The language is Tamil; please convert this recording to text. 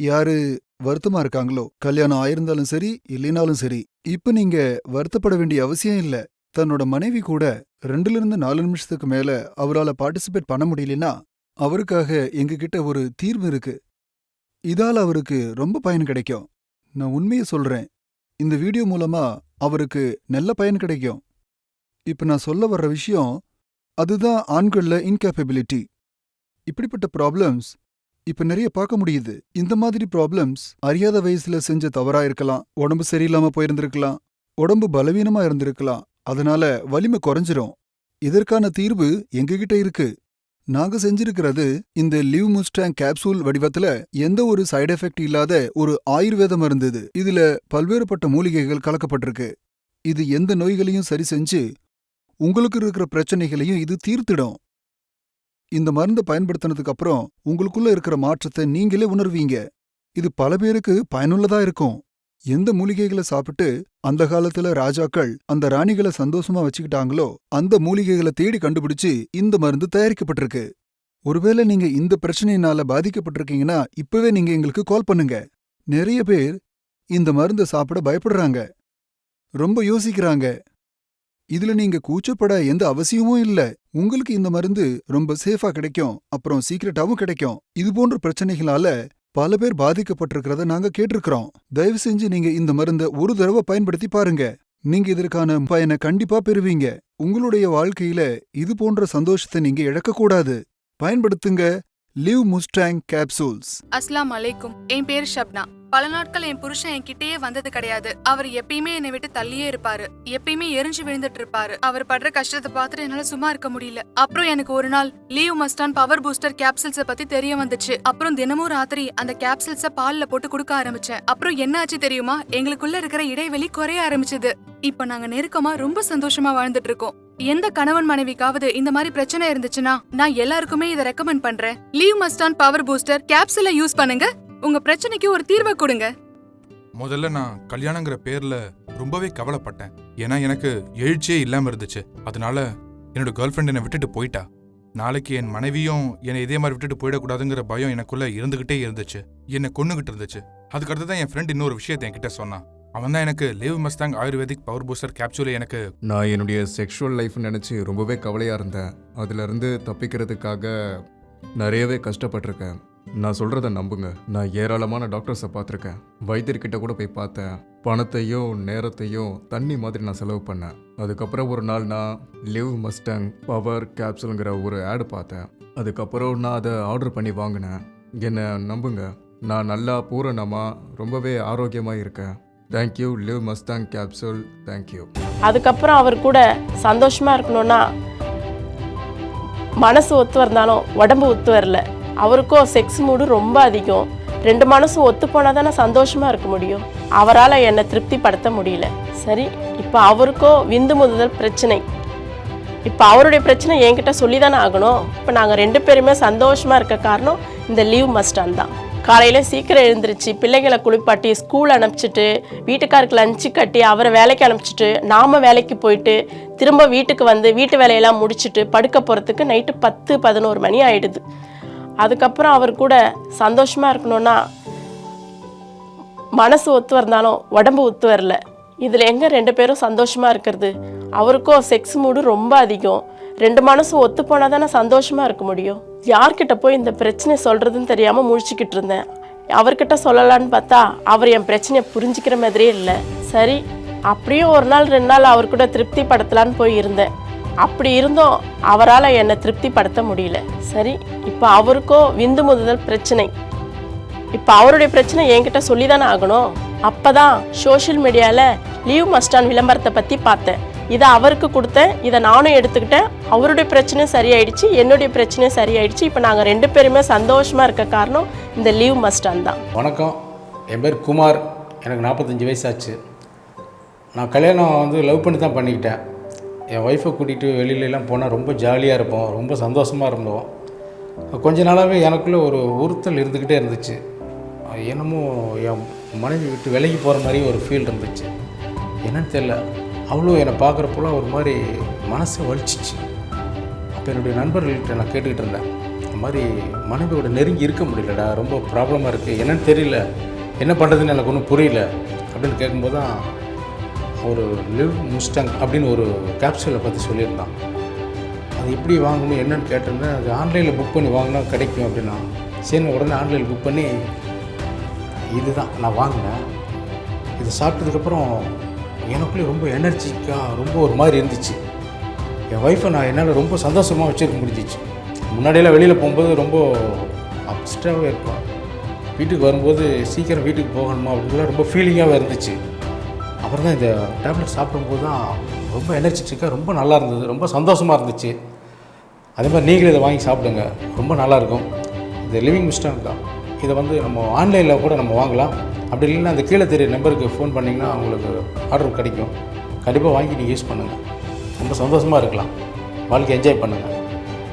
யாரு வருத்தமா இருக்காங்களோ கல்யாணம் ஆயிருந்தாலும் சரி இல்லைனாலும் சரி இப்ப நீங்க வருத்தப்பட வேண்டிய அவசியம் இல்ல. தன்னோட மனைவி கூட ரெண்டுல இருந்து நாலு நிமிஷத்துக்கு மேல அவரால பார்ட்டிசிபேட் பண்ண முடியலனா அவருக்காக எங்ககிட்ட ஒரு தீர்வு இருக்கு. இதால அவருக்கு ரொம்ப பயன் கிடைக்கும். நான் உண்மையை சொல்றேன். இந்த வீடியோ மூலமா அவருக்கு நல்ல பயன் கிடைக்கும். இப்ப நான் சொல்ல வர்ற விஷயம் அதுதான் ஆண்கள்ல இன்கேப்பபிலிட்டி இப்படிப்பட்ட ப்ராப்ளம்ஸ் இப்ப நிறைய பார்க்க முடியுது. இந்த மாதிரி ப்ராப்ளம்ஸ் அறியாத வயசுல செஞ்ச தவறா இருக்கலாம். உடம்பு சரியில்லாம போயிருந்திருக்கலாம். உடம்பு பலவீனமா இருந்திருக்கலாம். அதனால வலிமை குறைஞ்சிரும். இதற்கான தீர்வு எங்ககிட்ட இருக்கு. நாங்க செஞ்சிருக்கிறது இந்த லிவ் முஸ்டாங் கேப்சூல் வடிவத்துல எந்த ஒரு சைடு எஃபெக்ட் இல்லாத ஒரு ஆயுர்வேத மருந்து இது இதுல பல்வேறுபட்ட மூலிகைகள் கலக்கப்பட்டிருக்கு. இது எந்த நோய்களையும் சரி செஞ்சு உங்களுக்கு இருக்கிற பிரச்சனைகளையும் இது தீர்த்திடும். இந்த மருந்து பயன்படுத்தினதுக்கு அப்புறம் உங்களுக்குள்ள இருக்கிற மாற்றத்தை நீங்களே உணர்வீங்க. இது பல பேருக்கு பயனுள்ளதா இருக்கும். எந்த மூலிகைகளை சாப்பிட்டு அந்த காலத்துல ராஜாக்கள் அந்த ராணிகளை சந்தோஷமா வச்சுக்கிட்டாங்களோ அந்த மூலிகைகளை தேடி கண்டுபிடிச்சு இந்த மருந்து தயாரிக்கப்பட்டிருக்கு. ஒருவேளை நீங்க இந்த பிரச்சனையினால பாதிக்கப்பட்டிருக்கீங்கன்னா இப்பவே நீங்க எங்களுக்கு கால் பண்ணுங்க. நிறைய பேர் இந்த மருந்தை சாப்பிட பயப்படுறாங்க. ரொம்ப யோசிக்கிறாங்க. இதுல நீங்க கூச்சப்பட எந்த அவசியமும் இல்ல. உங்களுக்கு இந்த மருந்து ரொம்ப சேஃபா கிடைக்கும். அப்புறம் சீக்கிரட்டாவும் கிடைக்கும். இது போன்ற பிரச்சனைகளால பல பேர் பாதிக்கப்பட்டிருக்கிறத நாங்க கேட்டிருக்கிறோம். தயவு செஞ்சு நீங்க இந்த மருந்த ஒரு தடவை பயன்படுத்தி பாருங்க. நீங்க இதற்கான பயனை கண்டிப்பா பெறுவீங்க. உங்களுடைய வாழ்க்கையில இது போன்ற சந்தோஷத்தை நீங்க இழக்கக்கூடாது. பயன்படுத்துங்க லிவ் முஸ்டாங் கேப்சூல்ஸ். அஸ்லாம் அலைக்கும். என் பேர் ஷப்னா. பல நாட்கள் என் புருஷன் என்கிட்டயே வந்தது கிடையாது. அவர் எப்பயுமே என்னை விட்டு தள்ளியே இருப்பாரு. எப்பயுமே எரிஞ்சு விழுந்துட்டு இருப்பாரு. அவர் படுற கஷ்டத்தை பார்த்துட்டு என்னால சும்மா இருக்க முடியல. அப்புறம் எனக்கு ஒரு நாள் லீவ் மஸ்டான் பவர் பூஸ்டர் கேப்சூல்ஸ பத்தி தெரிய வந்துச்சு. அப்புறம் தினமும் ராத்திரி அந்த கேப்சூல்ஸ பால்ல போட்டு கொடுக்க ஆரம்பிச்சேன். அப்புறம் என்ன ஆச்சு தெரியுமா? எங்களுக்குள்ள இருக்கிற இடைவெளி குறைய ஆரம்பிச்சது. இப்ப நாங்க நெருக்கமா ரொம்ப சந்தோஷமா வாழ்ந்துட்டு இருக்கோம். எந்த கணவன் மனைவிக்காவது இந்த மாதிரி பிரச்சனை இருந்துச்சுன்னா நான் எல்லாருக்குமே இதை ரெக்கமெண்ட் பண்றேன். லீவ் மஸ்டான் பவர் பூஸ்டர் கேப்சூலை யூஸ் பண்ணுங்க. உங்க பிரச்சனைக்கு ஒரு தீர்வை கொடுங்க. முதல்ல நான் கல்யாணங்கிற பேர்ல ரொம்பவே கவலைப்பட்டேன். ஏன்னா எனக்கு எழுச்சியே இல்லாம இருந்துச்சு. அதனால என்னோட கேர்ள் ஃப்ரெண்ட் என்னை விட்டுட்டு போயிட்டா. நாளைக்கு என் மனைவியும் என்னை இதே மாதிரி விட்டுட்டு போயிடக்கூடாதுங்கிற பயம் எனக்குள்ள இருந்துகிட்டே இருந்துச்சு. என்னை கொன்னுகிட்டு இருந்துச்சு. அதுக்கடுத்து தான் என் ஃப்ரெண்ட் இன்னொரு விஷயத்தை என்கிட்ட சொன்னான். அவன் தான் எனக்கு Liv Mustang ayurvedic power booster கேப்சூலை எனக்கு நான் என்னுடைய செக்ஷுவல் லைஃப் நினச்சி ரொம்பவே கவலையாக இருந்தேன். அதிலிருந்து தப்பிக்கிறதுக்காக நிறையவே கஷ்டப்பட்டிருக்கேன். நான் சொல்கிறத நம்புங்க. நான் ஏராளமான டாக்டர்ஸை பார்த்துருக்கேன். வைத்தியர்கிட்ட கூட போய் பார்த்தேன். பணத்தையும் நேரத்தையும் தண்ணி மாதிரி நான் செலவு பண்ணேன். அதுக்கப்புறம் ஒரு நாள் நான் லிவ் மஸ்டங் பவர் கேப்சூலுங்கிற ஒரு ஆடு பார்த்தேன். அதுக்கப்புறம் நான் அதை ஆர்டர் பண்ணி வாங்கினேன். என்னை நம்புங்க. நான் நல்லா பூரணமாக ரொம்பவே ஆரோக்கியமாக இருக்கேன். Thank you Liv Mustang capsule thank you அதுக்கப்புறம் அவர் கூட சந்தோஷமாக இருக்கணும்னா மனசு ஒத்து வந்தாலும் உடம்பு ஒத்து வரல. அவருக்கும் செக்ஸ் மூடு ரொம்ப அதிகம். ரெண்டு மனசும் ஒத்து போனால் தானே சந்தோஷமாக இருக்க முடியும். அவரால் என்னை திருப்திப்படுத்த முடியல. சரி இப்போ அவருக்கோ விந்து முதல் பிரச்சனை. இப்போ அவருடைய பிரச்சனை என்கிட்ட சொல்லி தானே ஆகணும். இப்போ நாங்கள் ரெண்டு பேருமே சந்தோஷமாக இருக்க காரணம் இந்த லீவ் மஸ்டான் தான். காலையில் சீக்கிரம் எழுந்திருச்சு பிள்ளைகளை குளிப்பாட்டி ஸ்கூல் அனுப்பிச்சிட்டு வீட்டுக்காருக்கு லஞ்சு கட்டி அவரை வேலைக்கு அனுப்பிச்சிட்டு நாம் வேலைக்கு போயிட்டு திரும்ப வீட்டுக்கு வந்து வீட்டு வேலையெல்லாம் முடிச்சுட்டு படுக்க போகிறதுக்கு நைட்டு பத்து பதினோரு மணி ஆகிடுது அதுக்கப்புறம் அவர் கூட சந்தோஷமாக இருக்கணும்னா மனசு ஒத்து வரந்தாலும் உடம்பு ஒத்து வரல. இதில் எங்கே ரெண்டு பேரும் சந்தோஷமாக இருக்கிறது? அவருக்கும் செக்ஸ் மூடு ரொம்ப அதிகம். ரெண்டு மனசும் ஒத்து போனால் தானே சந்தோஷமாக இருக்க முடியும்? யார்கிட்ட போய் இந்த பிரச்சனை சொல்கிறதுன்னு தெரியாமல் முழிச்சுக்கிட்டு இருந்தேன். அவர்கிட்ட சொல்லலான்னு பார்த்தா அவர் என் பிரச்சனையை புரிஞ்சுக்கிற மாதிரியே இல்லை. சரி அப்படியும் ஒரு நாள் ரெண்டு நாள் அவர் கூட திருப்திப்படுத்தலான்னு போய் இருந்தேன். அப்படி இருந்தும் அவரால் என்னை திருப்திப்படுத்த முடியல. சரி இப்போ அவருக்கோ விந்து முதுதல் பிரச்சனை. இப்போ அவருடைய பிரச்சனை என்கிட்ட சொல்லி தானே ஆகணும். அப்போ தான் சோஷியல் மீடியாவில் லீவ் மஸ்டான் விளம்பரத்தை பற்றி பார்த்தேன். இதை அவருக்கு கொடுத்தேன் இதை நானும் எடுத்துக்கிட்டேன். அவருடைய பிரச்சனையும் சரியாயிடுச்சு என்னுடைய பிரச்சனையும் சரியாயிடுச்சு. இப்போ நாங்கள் ரெண்டு பேருமே சந்தோஷமாக இருக்க காரணம் இந்த லீவ் மஸ்டான் தான். வணக்கம். என் பேர் குமார். எனக்கு நாற்பத்தஞ்சு வயசாச்சு. நான் கல்யாணம் வந்து லவ் பண்ணி தான் பண்ணிக்கிட்டேன். என் ஒய்ஃபை கூட்டிகிட்டு வெளியிலலாம் போனால் ரொம்ப ஜாலியாக இருப்போம். ரொம்ப சந்தோஷமாக இருந்தோம். கொஞ்ச நாளாகவே எனக்குள்ளே ஒரு உறுத்தல் இருந்துக்கிட்டே இருந்துச்சு. என்னமோ என் மனைவி விட்டு விலகி போகிற மாதிரி ஒரு ஃபீல் இருந்துச்சு. என்னன்னு தெரியல. அவ்வளோ என்னை பார்க்குறப்போலாம் ஒரு மாதிரி மனசை வலிச்சிச்சு. அப்போ என்னுடைய நண்பர்கள்கிட்ட நான் கேட்டுக்கிட்டு இருந்தேன். இந்த மாதிரி மனைவியோட நெருங்கி இருக்க முடியலடா ரொம்ப ப்ராப்ளமாக இருக்குது என்னன்னு தெரியல. என்ன பண்ணுறதுன்னு எனக்கு ஒன்றும் புரியல. அப்படின்னு கேட்கும்போது தான் ஒரு லிவ் முஸ்டங் அப்படின்னு ஒரு கேப்சூலை பற்றி சொல்லியிருந்தான். அது எப்படி வாங்கணும் என்னன்னு கேட்டிருந்தேன் அது ஆன்லைனில் புக் பண்ணி வாங்கினா கிடைக்கும் அப்படின்னா சரி உடனே ஆன்லைனில் புக் பண்ணி இதுதான் நான் வாங்கினேன். இது சாப்பிட்டதுக்கப்புறம் எனக்குள்ளே ரொம்ப எனர்ஜிக்காக ரொம்ப ஒரு மாதிரி இருந்துச்சு. என் ஒய்ஃபை நான் என்னால் ரொம்ப சந்தோஷமாக வச்சுருக்க முடிஞ்சிச்சு. முன்னாடியெல்லாம் வெளியில் போகும்போது ரொம்ப அப்ஸ்டாகவே இருக்கும் வீட்டுக்கு வரும்போது சீக்கிரம் வீட்டுக்கு போகணுமா அப்படின்லாம் ரொம்ப ஃபீலிங்காகவே இருந்துச்சு. அப்புறம் தான் இந்த டேப்லெட் சாப்பிடும்போது தான் ரொம்ப எனர்ஜெட்டிக்காக ரொம்ப நல்லா இருந்தது. ரொம்ப சந்தோஷமாக இருந்துச்சு. அதே மாதிரி நீங்களும் இதை வாங்கி சாப்பிடுங்க. ரொம்ப நல்லாயிருக்கும் இது லிவிங் மிஸ்டன் தான். இதை வந்து நம்ம ஆன்லைனில் கூட நம்ம வாங்கலாம். அப்படி இல்லைன்னா அந்த கீழே தெரிய நம்பருக்கு ஃபோன் பண்ணிங்கன்னா உங்களுக்கு ஆர்டர் கிடைக்கும். கண்டிப்பாக வாங்கி நீங்கள் யூஸ் பண்ணுங்கள் ரொம்ப சந்தோஷமாக இருக்கலாம். வாழ்க்கை என்ஜாய் பண்ணுங்கள்